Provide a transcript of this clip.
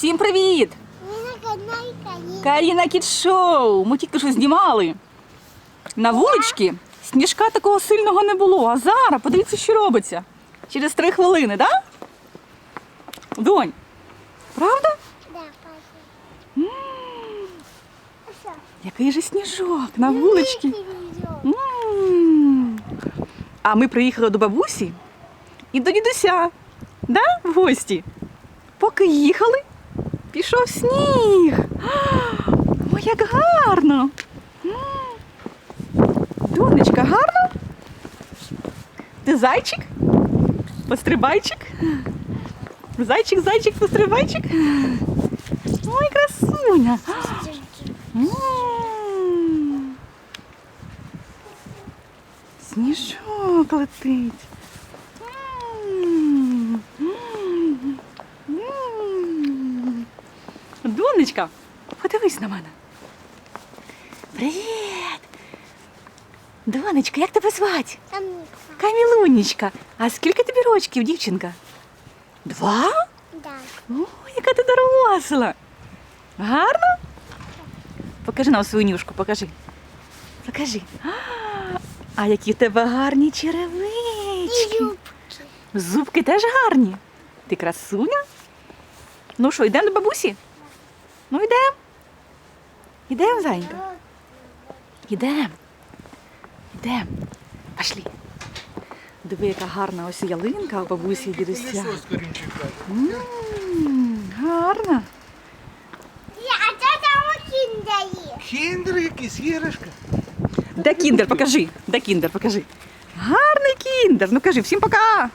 Всім привіт! Каріна. Кіт Шоу. Ми тільки що знімали. На вуличці сніжка такого сильного не було. А зараз подивіться, що робиться. Через три хвилини, так? Да? Донь, правда? Да, папа. Який же сніжок на вуличці. А ми приїхали до бабусі і до дідуся. Да? В гості. Поки їхали, пішов сніг. Ой, як гарно. Донечка, гарно? Ти зайчик? Пострибайчик? Зайчик, зайчик, пострибайчик. Ой, красуня. Сніжок летить. М. М. Донечка, подивись на мене. Привіт! Донечка, як тебе звати? Там Ніка. А скільки тобі рочків, дівчинка? Два? Да. О, яка ти доросла. Гарно? Покажи нам свою нюшку, покажи. Покажи. А, які в тебе гарні І черевички. Зубки теж гарні. Ти красуня? Ну що, йдемо до бабусі? Ну йдемо. Йдемо, зайка. Йдемо. Йдемо. Пошли. Диви, яка гарна ось ялинка у бабусі і дідуся. Гарна. Я, а це там кіндає. Кіндер якийсь, іграшка. Де кіндер, покажи. Де кіндер, покажи. Гарний кіндер. Ну кажи, всім пока.